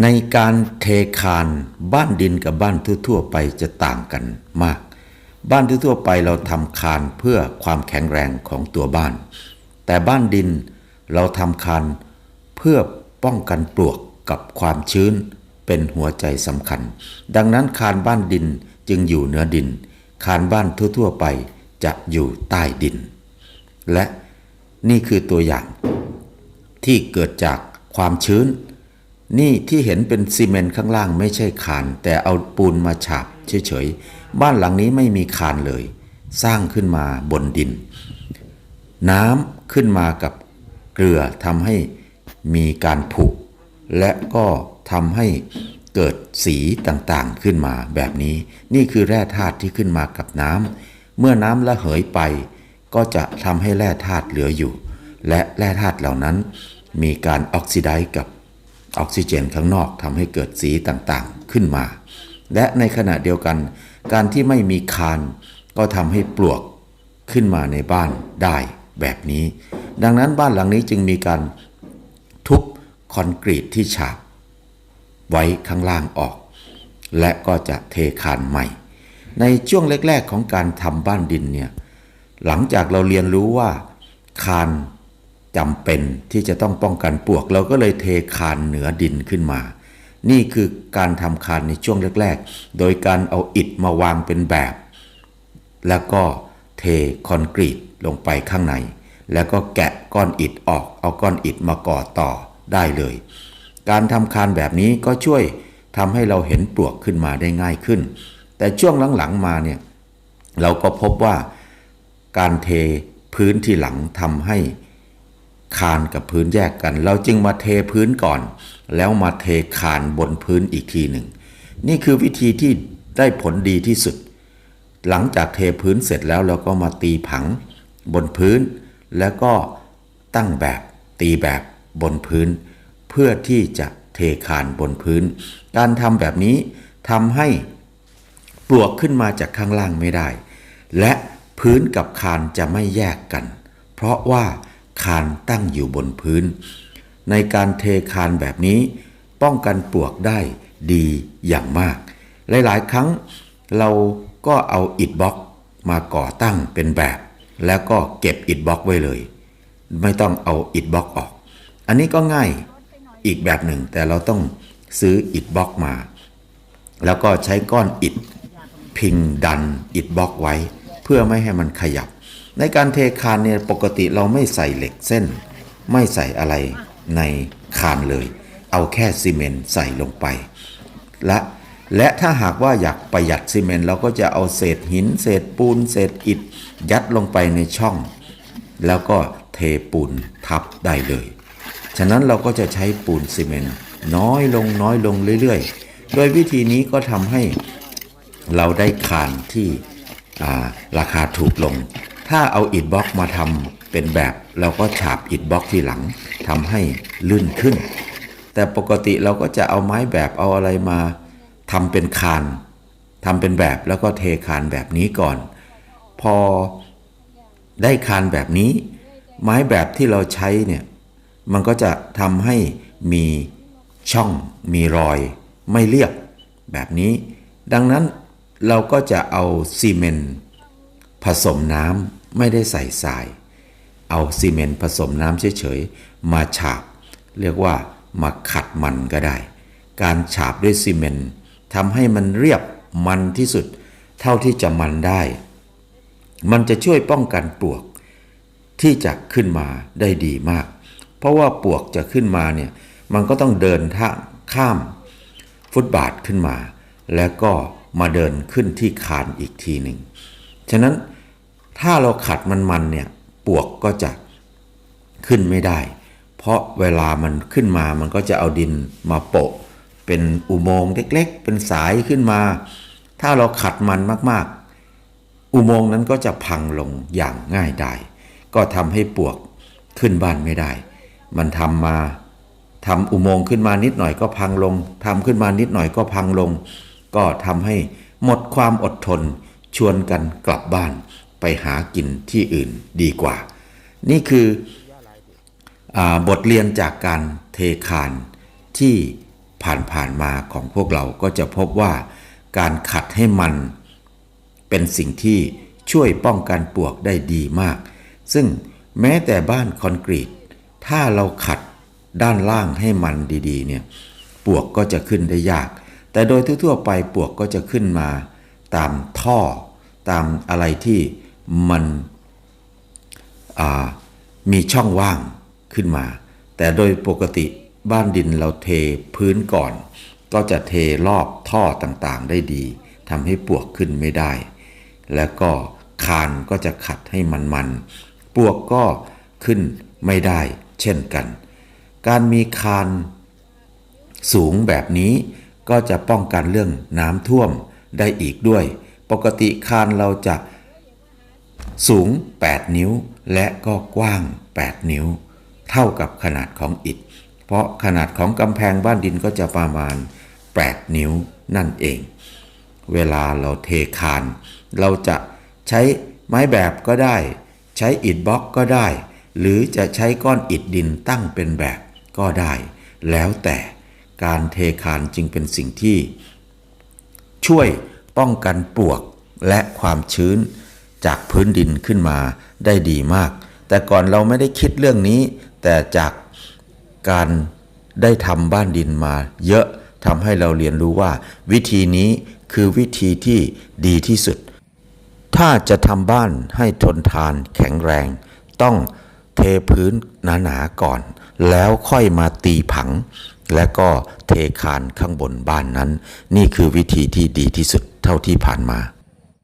ในการเทคานบ้านดินกับบ้านทั่วๆไปจะต่างกันมาก บ้านทั่วๆไปเราทำคานเพื่อความแข็งแรงของตัวบ้าน แต่บ้านดินเราทำคานเพื่อป้องกันปลวกกับความชื้นเป็นหัวใจสำคัญ ดังนั้นคานบ้านดินจึงอยู่เหนือดิน คานบ้านทั่วๆไปจะอยู่ใต้ดิน และนี่คือตัวอย่างที่เกิดจากความชื้น นี่ที่เห็นเป็นซีเมนต์ข้างล่างไม่ใช่คาน แต่เอาปูนมาฉาบเฉยๆ บ้านหลังนี้ไม่มีคานเลย สร้างขึ้นมาบนดิน น้ำขึ้นมากับเกลือทำให้มีการผุ และก็ทำให้เกิดสีต่างๆขึ้นมาแบบนี้ นี่คือแร่ธาตุที่ขึ้นมากับน้ำเมื่อน้ำละเหยไป ก็จะทำให้แร่ธาตุเหลืออยู่ และแร่ธาตุเหล่านั้นมีการออกซิไดซ์กับ ออกซิเจนข้างนอกทำให้เกิดสีต่างๆขึ้นมา และในขณะเดียวกัน การที่ไม่มีคานก็ทำให้ปลวกขึ้นมาในบ้านได้แบบนี้ ดังนั้นบ้านหลังนี้จึงมีการทุบคอนกรีตที่ฉาบไว้ข้างล่างออก และก็จะเทคานใหม่ ในช่วงแรก ๆ ของการทำบ้านดินเนี่ยหลังจากเราเรียนรู้ว่าคาน จำเป็นที่จะต้องป้องกันปลวก เราก็เลยเทคานเหนือดินขึ้นมา นี่คือการทำคานในช่วงแรก ๆ โดยการเอาอิฐมาวางเป็นแบบ แล้วก็เทคอนกรีตลงไปข้างใน แล้วก็แกะก้อนอิฐออก เอาก้อนอิฐมาก่อต่อได้เลย การทำคานแบบนี้ก็ช่วยทำให้เราเห็นปลวกขึ้นมาได้ง่ายขึ้น แต่ช่วงหลังๆมาเนี่ยเราก็พบว่าการเทพื้นที่หลังทำให้ คานกับพื้นแยกกัน เราจึงมาเทพื้นก่อน แล้วมาเทคานบนพื้นอีกทีหนึ่ง นี่คือวิธีที่ได้ผลดีที่สุด หลังจากเทพื้นเสร็จแล้วเราก็มาตีผังบนพื้น แล้วก็ตั้งแบบตีแบบบนพื้น เพื่อที่จะเทคานบนพื้น การทำแบบนี้ทำให้ปลวกขึ้นมาจากข้างล่างไม่ได้ และพื้นกับคานจะไม่แยกกัน เพราะว่า คานตั้งอยู่บนพื้น ในการเทคานแบบนี้ ป้องกันปลวกได้ดีอย่างมาก หลาย ๆ ครั้งเราก็เอาอิฐบล็อกมาก่อตั้งเป็นแบบ แล้วก็เก็บอิฐบล็อกไว้เลย ไม่ต้องเอาอิฐบล็อกออก อันนี้ก็ง่ายอีกแบบหนึ่งแต่เราต้องซื้ออิฐบล็อกมา แล้วก็ใช้ก้อนอิฐพิงดันอิฐบล็อกไว้ เพื่อไม่ให้มันขยับ ในการเทคานเนี่ยปกติเราไม่ใส่เหล็กเส้น ไม่ใส่อะไรในคานเลย เอาแค่ซีเมนต์ใส่ลงไป และและถ้าหากว่าอยากประหยัดซีเมนต์เราก็จะเอาเศษหิน เศษปูน เศษอิฐ ยัดลงไปในช่อง แล้วก็เทปูนทับได้เลย ฉะนั้นเราก็จะใช้ปูนซีเมนต์น้อยลงน้อยลงเรื่อยๆ โดยวิธีนี้ก็ทำให้เราได้คานที่ราคาถูกลง ถ้าเอาอิฐบล็อกมาทำเป็นแบบเราก็ฉาบอิฐบล็อกทีหลังทำให้ลื่นขึ้น แต่ปกติเราก็จะเอาไม้แบบเอาอะไรมาทำเป็นคานทำเป็นแบบแล้วก็เทคานแบบนี้ก่อน พอได้คานแบบนี้ ไม้แบบที่เราใช้เนี่ยมันก็จะทำให้มีช่องมีรอยไม่เรียบแบบนี้ ดังนั้นเราก็จะเอาซีเมนต์ ผสมน้ำไม่ได้ใส่ทราย เอาซีเมนต์ผสมน้ำเฉยๆ มาฉาบ เรียกว่ามาขัดมันก็ได้ การฉาบด้วยซีเมนต์ทำให้มันเรียบมันที่สุด เท่าที่จะมันได้ มันจะช่วยป้องกันปลวก ที่จะขึ้นมาได้ดีมาก เพราะว่าปลวกจะขึ้นมาเนี่ยมันก็ต้องเดินท่าข้ามฟุตบาทขึ้นมา แล้วก็มาเดินขึ้นที่คานอีกทีหนึ่ง ฉะนั้นถ้าเราขัดมันๆเนี่ยปวกก็จะขึ้นไม่ได้ เพราะเวลามันขึ้นมามันก็จะเอาดินมาโปะ เป็นอุโมงค์เล็ก ๆ เป็นสายขึ้นมา ถ้าเราขัดมันมากๆ อุโมงค์นั้นก็จะพังลงอย่างง่ายได้ก็ทำให้ปวกขึ้นบ้านไม่ได้ มันทำมาทำอุโมงค์ขึ้นมานิดหน่อยก็พังลงทำขึ้นมานิดหน่อยก็พังลง ก็ทำให้หมดความอดทน ชวนกันกลับบ้านไปหากินที่อื่นดีกว่า นี่คืออบทเรียนจากการเทคานที่ผ่านๆมาของพวกเราก็จะพบว่าการขัดให้มันเป็นสิ่งที่ช่วยป้องกันปวกได้ดีมาก ซึ่งแม้แต่บ้านคอนกรีต ถ้าเราขัดด้านล่างให้มันดีๆเนี่ยปวกก็จะขึ้นได้ยาก แต่โดยทั่วๆไปปวกก็จะขึ้นมา ตามท่อ ตามอะไรที่มันมีช่องว่างขึ้นมา แต่โดยปกติบ้านดินเราเทพื้นก่อน ก็จะเทรอบท่อต่างๆได้ดีทำให้ปลวกขึ้นไม่ได้ แล้วก็คานก็จะขัดให้มันๆปลวกก็ขึ้นไม่ได้เช่นกัน การมีคานสูงแบบนี้ก็จะป้องกันเรื่องน้ำท่วม ได้อีกด้วย ปกติคานเราจะสูง 8 นิ้ว และก็กว้าง 8 นิ้ว เท่ากับขนาดของอิฐ เพราะขนาดของกำแพงบ้านดินก็จะประมาณ 8 นิ้วนั่นเอง เวลาเราเทคาน เราจะใช้ไม้แบบก็ได้ ใช้อิฐบล็อกก็ได้ หรือจะใช้ก้อนอิฐดินตั้งเป็นแบบก็ได้ แล้วแต่การเทคานจึงเป็นสิ่งที่ ช่วยป้องกันปลวกและความชื้นจากพื้นดินขึ้นมาได้ดีมาก แต่ก่อนเราไม่ได้คิดเรื่องนี้ แต่จากการได้ทำบ้านดินมา เยอะทำให้เราเรียนรู้ว่า วิธีนี้คือวิธีที่ดีที่สุด ถ้าจะทำบ้านให้ทนทานแข็งแรง ต้อง เทพื้นหนาๆก่อน แล้วค่อยมาตีผัง และก็เทคานข้างบนบ้านนั้น นี่คือวิธีที่ดีที่สุดเท่าที่ผ่านมา